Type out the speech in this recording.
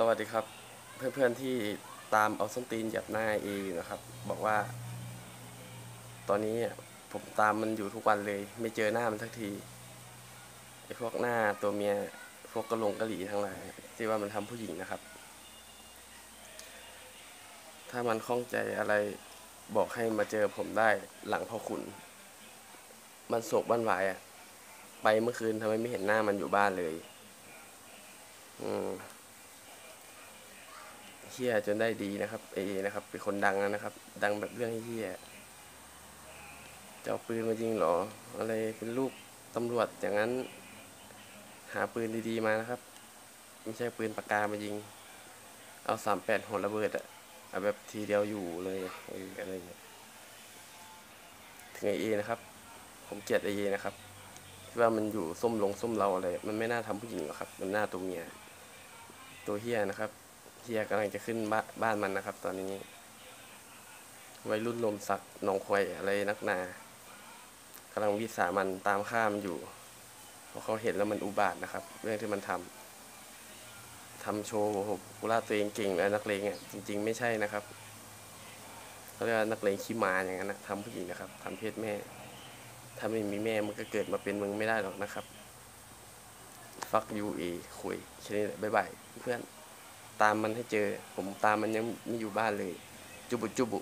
สวัสดีครับ เพื่อนๆที่ตามเอาส้นตีนหยับหน้าเออยู่นะครับ บอกว่า ตอนนี้ผมตามมันอยู่ทุกวันเลย ไม่เจอหน้ามันสักทีไอ้พวกหน้าตัวเมียพวกกระลงกะหรี่ทั้งหลายที่ว่ามันทำผู้หญิงนะครับ ถ้ามันข้องใจอะไรบอกให้มาเจอผมได้หลังพ่อขุน มันโศกบ้านหวายอะไปเมื่อคืนทำไมไม่เห็นหน้ามันอยู่บ้านเลย อืม เฮียจนได้ดีนะครับเอนะครับ เป็นคนดังนะครับ ดังแบบเรื่องเฮียจะเอาปืนมายิงเหรอ อะไรเป็นลูกตำรวจอย่างนั้น หาปืนดีๆมานะครับ ไม่ใช่ปืนปากกามายิง เอาสามแปดหัวระเบิดอะเอาแบบทีเดียวอยู่เลยเอออะไรอย่างเงี้ยถึงไอเอนะครับ ผมเกลียดไอเอนะครับที่ว่ามันอยู่ส้มลงส้มเราอะไร มันไม่น่าทำผู้หญิงหรอกครับ มันน่าตัวเมีย ตัวเฮียนะครับ เฮียกำลังจะขึ้นบ้าบ้านมันนะครับ ตอนนี้วัยรุ่นลมสักหนองควยอะไรนักหนากำลังวิสามันตามข้ามอยู่เพราะเขาเห็นแล้วมันอุบาทนะครับ เรื่องที่มันทำทำโชว์โอ้โหกุล่าตัวเองเก่งแล้วนักเลงอะจริง ๆ ไม่ใช่นะครับเขาเรียกว่านักเลงขี้มาอย่างนั้นนะทำผู้หญิงนะครับทำเพศแม่ถ้าไม่มีแม่มันก็เกิดมาเป็นมึงไม่ได้หรอกนะครับ ฟักยูเอคุยแค่นี้แหละบ๊ายบายเพื่อน ตามมันให้เจอ ผมตามมันยังไม่อยู่บ้านเลย จุบุจุบุ